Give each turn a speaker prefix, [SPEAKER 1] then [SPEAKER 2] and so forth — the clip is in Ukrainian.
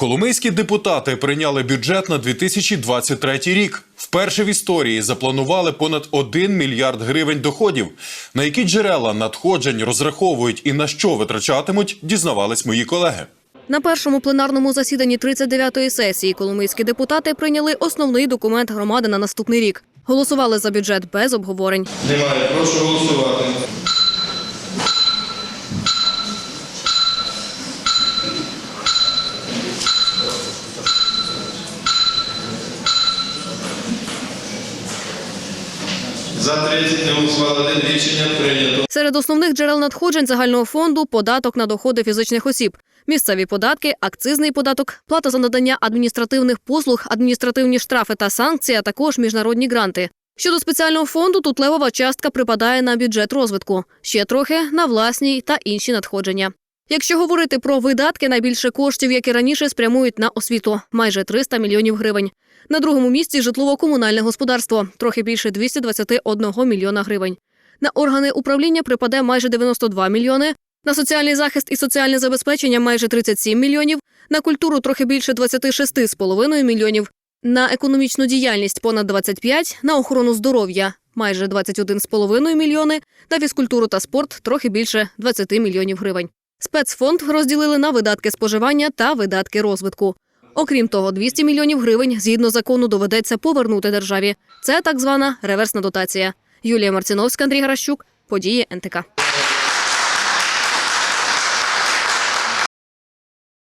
[SPEAKER 1] Коломийські депутати прийняли бюджет на 2023 рік. Вперше в історії запланували понад 1 мільярд гривень доходів. На які джерела надходжень розраховують і на що витрачатимуть, дізнавались мої колеги.
[SPEAKER 2] На першому пленарному засіданні 39-ї сесії коломийські депутати прийняли основний документ громади на наступний рік. Голосували за бюджет без обговорень.
[SPEAKER 3] Немає. Прошу голосувати. За 30 не голосували. Рішення прийнято.
[SPEAKER 2] Серед основних джерел надходжень загального фонду податок на доходи фізичних осіб, місцеві податки, акцизний податок, плата за надання адміністративних послуг, адміністративні штрафи та санкції, а також міжнародні гранти. Щодо спеціального фонду, тут левова частка припадає на бюджет розвитку, ще трохи на власні та інші надходження. Якщо говорити про видатки, найбільше коштів, як і раніше, спрямують на освіту майже 300 мільйонів гривень. На другому місці житлово-комунальне господарство трохи більше 221 мільйона гривень. На органи управління припаде майже 92 мільйони, на соціальний захист і соціальне забезпечення майже 37 мільйонів, на культуру трохи більше 26,5 мільйонів, на економічну діяльність понад 25, на охорону здоров'я майже 21,5 мільйони, на фізкультуру та спорт трохи більше 20 мільйонів гривень. Спецфонд розділили на видатки споживання та видатки розвитку. Окрім того, 200 мільйонів гривень згідно закону доведеться повернути державі. Це так звана реверсна дотація. Юлія Марціновська, Андрій Гаращук, події НТК.